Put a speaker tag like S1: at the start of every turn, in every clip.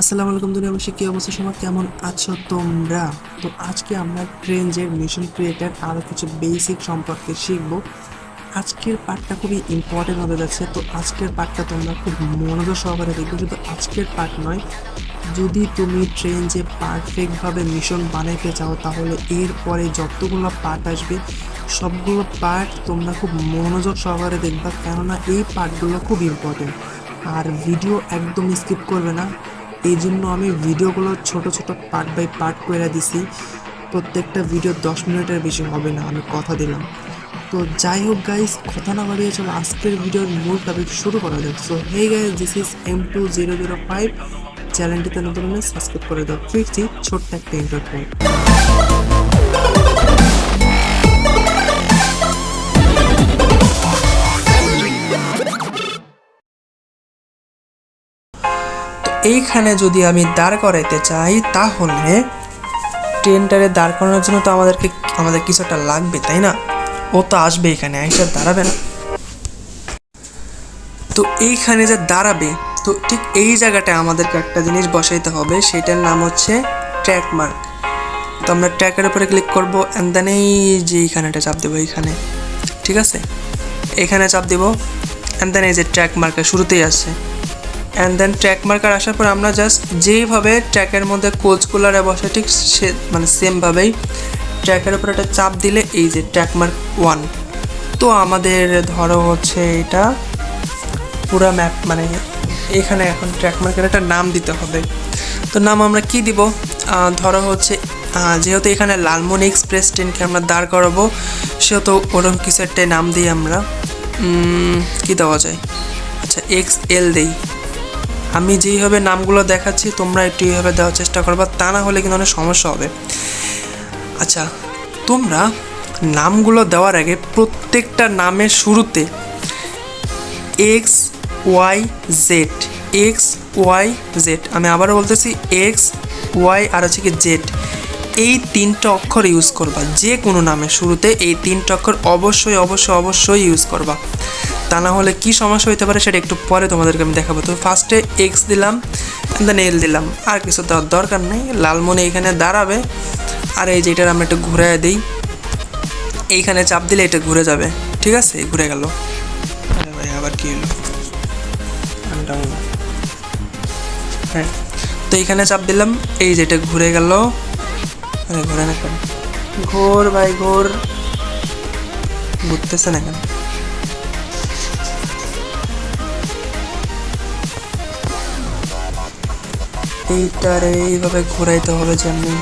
S1: আসসালামু আলাইকুম দুনিয়াবাসী কি অবস্থা সময় কেমন আছো তোমরা? তো আজকে আমরা ট্রেঞ্জের মিশন ক্রিয়েটার আরও কিছু বেসিক সম্পর্কে শিখব। আজকের পার্টটা খুবই ইম্পর্টেন্ট হতে যাচ্ছে। তো আজকের পার্টটা তোমরা খুব মনোযোগ সহকারে দেখবে। শুধু আজকের পার্ট নয়, যদি তুমি ট্রেঞ্জে পারফেক্টভাবে মিশন বানাইতে চাও, তাহলে এরপরে যতগুলো পার্ট আসবে, সবগুলো পার্ট তোমরা খুব মনোযোগ সহকারে দেখবা। কেননা এই পার্টগুলো খুব ইম্পর্টেন্ট আর ভিডিও একদম স্কিপ করবে না। এই জন্য আমি ভিডিওগুলো ছোট ছোট পার্ট বাই পার্ট করে দিছি। প্রত্যেকটা ভিডিও দশ মিনিটের বেশি হবে না, আমি কথা দিলাম। তো যাই হোক গাইস কথা না বাড়িয়ে চলো, আজকের ভিডিওর মূল টপিক শুরু করা যাক। So hey guys this is M two zero zero five চ্যানেলটিতে নতুন সাবস্ক্রাইব করে দাও। ফিরছি ছোট্ট একটা এন্টারটেইন এইখানে যদি আমি দাঁড় করাইতে চাই, তাহলে ট্রেনটারে দাঁড় করানোর জন্য তো আমাদেরকে, আমাদের কিছু একটা লাগবে, তাই না? ও তো আসবে এখানে, আইসা দাঁড়াবে না। তো এইখানে যে দাঁড়াবে, তো ঠিক এই জায়গাটায় আমাদেরকে একটা জিনিস বসাইতে হবে, সেটার নাম হচ্ছে ট্র্যাক মার্ক। তো আমরা ট্র্যাকের উপরে ক্লিক করব অ্যান্ড দেন এই যে এইখানেটা চাপ দেবো, এইখানে। ঠিক আছে? এখানে চাপ দেবো অ্যান্ড দেন এই যে ট্র্যাক মার্কের শুরুতেই আসছে। অ্যান্ড দেন ট্র্যাক মার্কার আসার পর আমরা জাস্ট যেইভাবে ট্র্যাকের মধ্যে কোচগুলারে বসে, ঠিক সে মানে সেমভাবেই ট্র্যাকের উপর একটা চাপ দিলে এই যে ট্র্যাক মার্ক ওয়ান তো আমাদের ধরো হচ্ছে এটা পুরা ম্যাপ মানে এখানে এখন ট্র্যাক মার্কের একটা নাম দিতে হবে। তো নাম আমরা কি দিব? ধরো হচ্ছে যেহেতু এখানে লালমনি এক্সপ্রেস ট্রেনকে আমরা দাঁড় করাবো, সেহেতু ওরকম কিছু একটা নাম দিই আমরা। কি দেওয়া যায়? আচ্ছা এক্স এল দেই। আমি যেইভাবে নামগুলো দেখাচ্ছি, তোমরা একটু এইভাবে দেওয়ার চেষ্টা করবা, তা না হলে কিন্তু অনেক সমস্যা হবে। আচ্ছা তোমরা নামগুলো দেওয়ার আগে প্রত্যেকটা নামের শুরুতে X Y Z X Y Z আমি আবারও বলতেছি এক্স ওয়াই আর হচ্ছে কি জেড এই তিনটা অক্ষর ইউজ করবা। যে কোনো নামের শুরুতে এই তিনটা অক্ষর অবশ্যই অবশ্যই অবশ্যই ইউজ করবা। তা না হলে কী সমস্যা হতে পারে সেটা একটু পরে তোমাদেরকে আমি দেখাবো। তো ফার্স্টে এক্স দিলাম দেন এল দিলাম। আর কিছু দেওয়ার দরকার নেই, লালমনি এখানে দাঁড়াবে। আর এই যে যেটার আমরা একটু ঘুরে দিই। এইখানে চাপ দিলে এটা ঘুরে যাবে। ঠিক আছে? ঘুরে গেল। ভাই, আবার কি হলো. হ্যাঁ তো এইখানে চাপ দিলাম। এই যেটা ঘুরে গেল। ঘুরে না ঘোর ভাই, ঘোর। ঘুরতেছে না কেন? এইটারে এইভাবে ঘুরাইতে হবে যেমনি।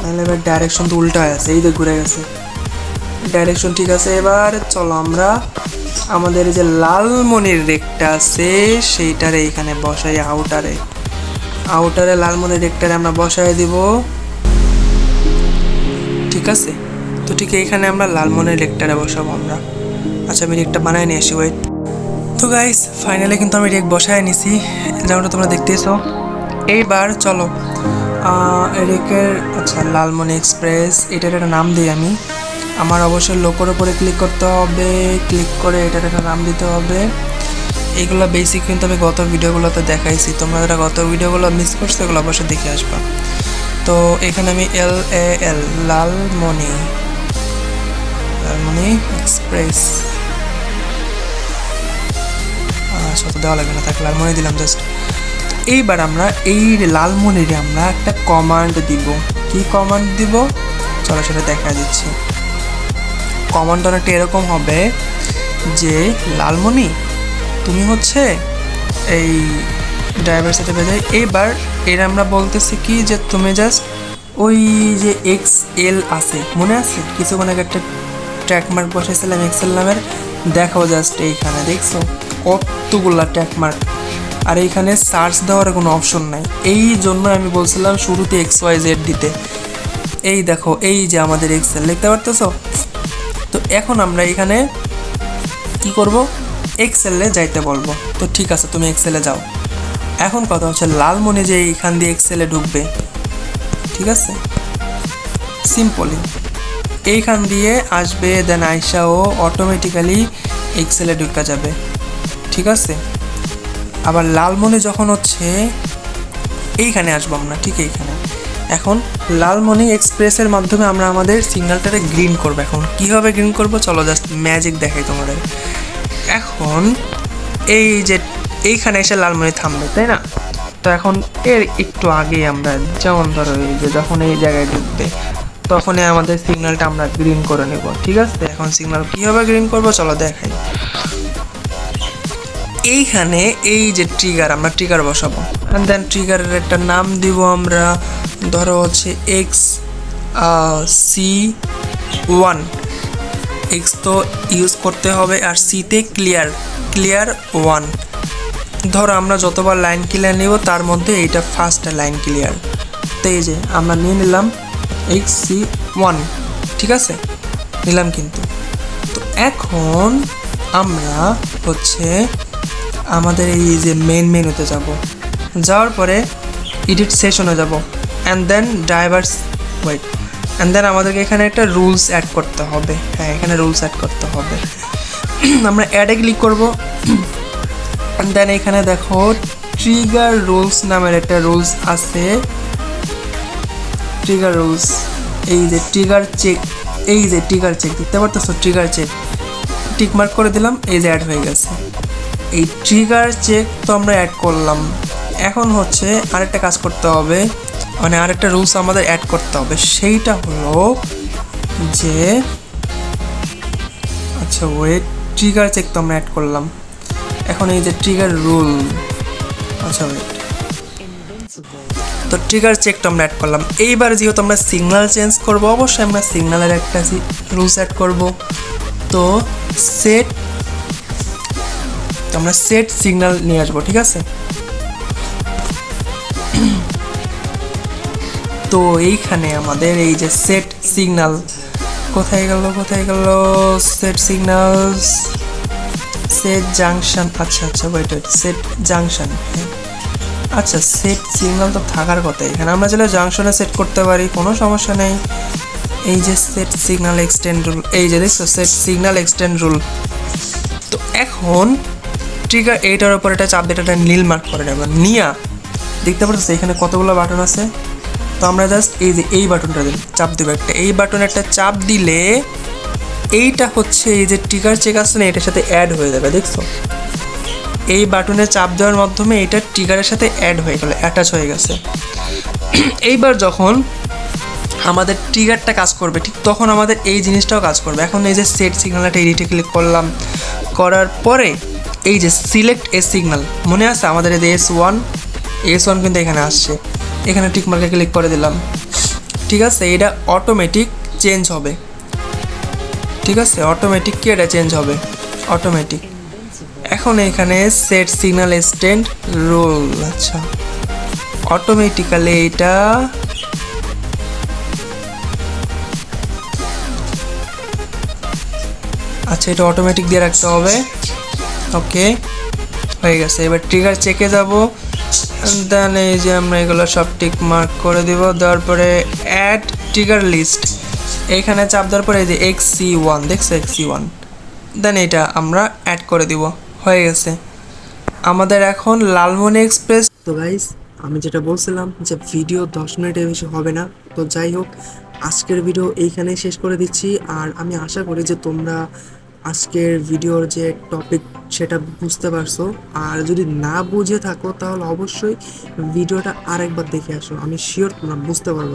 S1: নাহলে এবার ডাইরেকশন তো উল্টা হয়ে আছে, এই তো ঘুরে গেছে। ডাইরেকশন ঠিক আছে, এবার চলো আমরা আমাদের যে লালমনির রেকটা আছে, সেইটারে এখানে বসাই আউটারে আউটারে লালমনির রেকটারে আমরা বসাই দিব। ঠিক আছে? তো ঠিক এইখানে আমরা লালমনির রেকটারে বসাবো আমরা। আচ্ছা আমি রেকটা বানাই নিয়ে আসি ওয়েট তো গাইস ফাইনালি কিন্তু আমি রেক বসায় নিছি। যেমনটা তোমরা দেখতেছো এইবার চলো। রেকের আচ্ছা লালমনি এক্সপ্রেস, এটার একটা নাম দিই আমি। আমার অবশ্যই লোকোর উপরে ক্লিক করতে হবে ক্লিক করে এটার একটা নাম দিতে হবে। এইগুলো বেসিক কিন্তু আমি গত ভিডিওগুলোতে দেখাইছি। তোমরা যারা গত ভিডিওগুলো মিস করছ, এগুলো অবশ্যই দেখে আসবা। তো এখানে আমি L A L Lalmoni. Lalmoni express. শত দেওয়া লাগবে না তাকে লালমনি দিলাম জাস্ট এইবার আমরা এই লালমনিরে আমরা একটা কমান্ড দিব। কি কমান্ড দিব? চলো সেটা দেখা দিচ্ছি। কমান্ড অনেকটা এরকম হবে যে, লালমনি, তুমি হচ্ছে এই ড্রাইভার সাথে বেজায় এইবার এর আমরা বলতেছি কি যে, তুমি জাস্ট ওই যে এক্স এল আছে, মনে আছে? কিছুক্ষণ আগে একটা ট্র্যাক মার্ক বসাইছিলাম এক্সেল নামের, দেখাও জাস্ট এইখানে, দেখছ? কতগুলা ট্র্যাক মার্ক আর এইখানে সার্চ দেওয়ার কোনো অপশন নাই। এই জন্য আমি বলছিলাম শুরুতে এক্স ওয়াই জেড দিতে। এই দেখো, এই যে আমাদের এক্সেল দেখতে পারতেছো? তো এখন আমরা এখানে কি করব? এক্সেলে যাইতে বলব। তো ঠিক আছে, তুমি এক্সেলে যাও। এখন কথা হচ্ছে, লালমনি যে এইখান দিয়ে এক্সেলে ঢুকবে, ঠিক আছে? সিম্পলি এইখান দিয়ে আসবে দেন আইসা ও অটোমেটিক্যালি এক্সেলে ঢুকা যাবে। ঠিক আছে? আবার লালমনি যখন হচ্ছে, এইখানে আসব আমরা, ঠিক এইখানে। এখন লালমণি এক্সপ্রেসের মাধ্যমে আমরা আমাদের সিগন্যালটাকে গ্রিন করব। এখন কীভাবে গ্রিন করব? চলো জাস্ট ম্যাজিক দেখাই তোমাদের। এখন এই যে, এইখানে এসে লালমণি থামবে, তাই না? তো এখন এর একটু আগে আমরা যেমন ধরো এই যে যখন এই জায়গায় ঢুকবে, তখনই আমাদের সিগন্যালটা আমরা গ্রিন করে নেব, ঠিক আছে? এখন সিগন্যাল কীভাবে গ্রিন করব? চলো দেখাই। এইখানে এই যে ট্রিগার আমরা ট্রিগার বসাবো। অ্যান্ড দেন ট্রিগারের একটা নাম দিব আমরা, ধরো হচ্ছে এক্স সি ওয়ান এক্স তো ইউজ করতে হবে আর সিতে ক্লিয়ার ক্লিয়ার ওয়ান ধরো আমরা যতবার লাইন ক্লিয়ার নিব, তার মধ্যে এইটা ফার্স্ট লাইন ক্লিয়ার তো এই যে আমরা নিয়ে নিলাম এক্স সি ওয়ান ঠিক আছে? নিলাম কিন্তু। তো এখন আমরা হচ্ছে আমাদের এই যে মেন মেনুতে যাব। যাওয়ার পরে এডিট সেশনে যাব। And then drivers wait and then আমাদেরকে এখানে একটা রুলস অ্যাড করতে হবে। হ্যাঁ এখানে রুলস অ্যাড করতে হবে। আমরা অ্যাডে ক্লিক করব। দেন এখানে দেখো ট্রিগার রুলস নামের একটা রুলস আছে। ট্রিগার রুলস এই যে ট্রিগার চেক এই যে ট্রিগার চেক দেখতে পারতেছো? ট্রিগার চেক টিক মার্ক করে দিলাম, এই যে অ্যাড হয়ে গেছে। এই ট্রিগার চেক তো আমরা অ্যাড করলাম। এখন হচ্ছে আরেকটা কাজ করতে হবে। মানে আরেকটা রুলস আমাদের অ্যাড করতে হবে। সেইটা হলো যে আচ্ছা ওয়েট ট্রিগার চেক তো আমরা অ্যাড করলাম। এখন এই যে ট্রিগার রুল আচ্ছা ওয়েট তো ট্রিগার চেকটা আমরা অ্যাড করলাম। এইবার যেহেতু আমরা সিগনাল চেঞ্জ করব, অবশ্যই আমরা সিগনালের একটা রুলস অ্যাড করব। তো সেট আমরা সেট সিগন্যাল নিয়ে আসব, ঠিক আছে? তো এইখানে আমাদের এই যে সেট সিগন্যাল কোথায় গেল কোথায় গেল? সেট সিগন্যালস সেট জাংশন আচ্ছা আচ্ছা ওয়েট ওয়েট সেট জাংশন আচ্ছা সেট সিগন্যাল তো থাকার কথা, এখানে আমরা চাইলে জাংশনে সেট করতে পারি, কোনো সমস্যা নেই। এই যে সেট সিগন্যাল এক্সটেন্ড রুল এই যে দেখছ সেট সিগন্যাল এক্সটেন্ড রুল তো এখন ট্রিগার এইটার উপর একটা চাপ দিয়ে নীল মার্ক করে নেব নিয়া, দেখতে পাচ্ছ এখানে কতগুলো বাটন আছে? তো আমরা জাস্ট এই যে এই বাটনটা দিই চাপ দেবো একটা। এই বাটন একটা চাপ দিলে এইটা হচ্ছে এই যে টিকার চেক আসছে না, এটার সাথে অ্যাড হয়ে যাবে, দেখছ? এই বাটনে চাপ দেওয়ার মাধ্যমে এটা টিকারের সাথে অ্যাড হয়ে গেল অ্যাটাচ হয়ে গেছে। এইবার যখন আমাদের ট্রিগারটা কাজ করবে, ঠিক তখন আমাদের এই জিনিসটাও কাজ করবে। এখন এই যে সেট সিগন্যালটা এডিটে ক্লিক করলাম, করার পরে এই যে সিলেক্ট এ সিগন্যাল মনে আছে আমাদের এই এস ওয়ান এস ওয়ান কিন্তু এখানে আসছে। এখানে টিক মার্কে ক্লিক করে দিলাম। ঠিক আছে, এটা অটোমেটিক চেঞ্জ হবে। ঠিক আছে অটোমেটিক কি এটা চেঞ্জ হবে? অটোমেটিক এখন এখানে সেট সিগন্যাল স্ট্যান্ড রোল আচ্ছা। অটোমেটিক্যালি এটা আচ্ছা এটা অটোমেটিক দিয়ে রাখতে হবে। ওকে হয়ে গেছে। এবার ট্রিগার চেকে যাব। দেন এই যে আমরা এগুলো সব টিক মার্ক করে দিব। দেওয়ার পরে অ্যাড ট্রিগার লিস্ট এইখানে চাপ দেওয়ার পরে এই যে এক্স সি ওয়ান দেখছ এক্স সি ওয়ান দেন এটা আমরা অ্যাড করে দিব। হয়ে গেছে। আমাদের এখন লালমনি এক্সপ্রেস তো গাইস আমি যেটা বলছিলাম যে ভিডিও দশ মিনিটের বেশি হবে না। তো যাই হোক, আজকের ভিডিও এইখানেই শেষ করে দিচ্ছি। আর আমি আশা করি যে তোমরা আজকের ভিডিওর যে টপিক সেটা বুঝতে পারছ। আর যদি না বুঝে থাকো, তাহলে অবশ্যই ভিডিওটা আরেকবার দেখে আসো। আমি শিওর তোমরা বুঝতে পারব।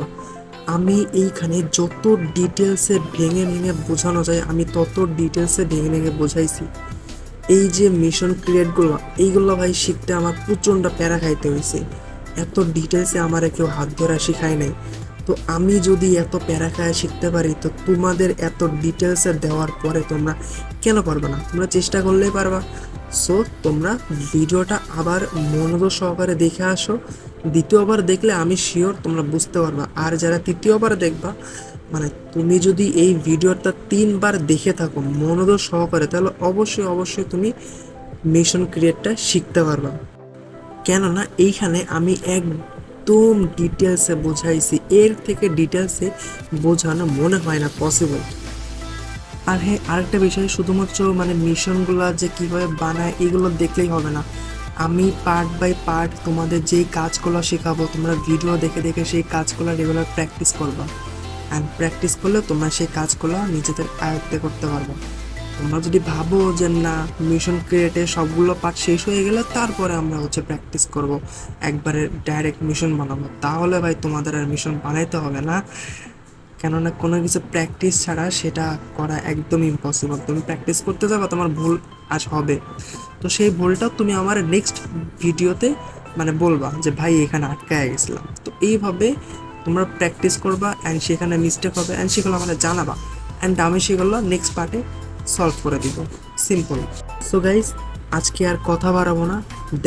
S1: আমি এইখানে যত ডিটেলসে ভেঙে ভেঙে বোঝানো যায়, আমি তত ডিটেলসে ভেঙে ভেঙে বোঝাইছি। এই যে মিশন ক্রিয়েটগুলো এইগুলো ভাই শিখতে আমার প্রচণ্ড প্যারা খাইতে হয়েছে এত ডিটেলসে আমার কেউ হাত ধরা শিখায় নাই। তো আমি যদি এত প্যারা খায় শিখতে পারি, তো তোমাদের এত ডিটেলসে দেওয়ার পরে তোমরা কেন পারবে না? তোমরা চেষ্টা করলেই পারবা। সো তোমরা ভিডিওটা আবার মনোযোগ সহকারে দেখে আসো। দ্বিতীয়বার দেখলে আমি শিওর তোমরা বুঝতে পারবা। আর যারা তৃতীয়বার দেখবা মানে তুমি যদি এই ভিডিওটা তিনবার দেখে থাকো মনোযোগ সহকারে, তাহলে অবশ্যই অবশ্যই তুমি মিশন ক্রিয়েটটা শিখতে পারবা। কেননা, এইখানে আমি একদম ডিটেলসে বোঝাইছি। এর থেকে ডিটেলসে বোঝানো মনে হয় না পসিবল আর হ্যাঁ আরেকটা বিষয়, শুধুমাত্র মানে মিশনগুলো যে কীভাবে বানায়, এগুলো দেখলেই হবে না। আমি পার্ট বাই পার্ট তোমাদের যেই কাজগুলো শেখাবো, তোমরা ভিডিও দেখে দেখে সেই কাজগুলো রেগুলার প্র্যাকটিস করবা। অ্যান্ড প্র্যাকটিস করলে তোমরা সেই কাজগুলো নিজেদের আয়ত্তে করতে পারবে। তোমরা যদি ভাবো যে না মিশন ক্রিয়েটে সবগুলো পার্ট শেষ হয়ে গেলে তারপরে আমরা হচ্ছে প্র্যাকটিস করব, একবারে ডাইরেক্ট মিশন বানাবো। তাহলে ভাই তোমাদের আর মিশন বানাইতে হবে না। কেননা কোনো কিছু প্র্যাকটিস ছাড়া সেটা করা একদম ইম্পসিবল তুমি প্র্যাকটিস করতে যাবে, তোমার ভুল আজ হবে। তো সেই ভুলটা তুমি আমার নেক্সট ভিডিওতে মানে বলবা যে ভাই এখানে আটকায় গেছিলাম। তো এইভাবে তোমরা প্র্যাকটিস করবা অ্যান্ড সেখানে মিস্টেক হবে অ্যান্ড সেগুলো আমাদের জানাবা। অ্যান্ড আমি সেগুলো নেক্সট পার্টে সলভ করে দিব। সিম্পল সো গাইজ আজকে আর কথা বাড়াবো না।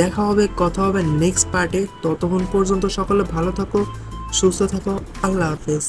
S1: দেখা হবে, কথা হবে নেক্সট পার্টে ততক্ষণ পর্যন্ত সকলে ভালো থাকো, সুস্থ থাকো। আল্লাহ হাফেজ।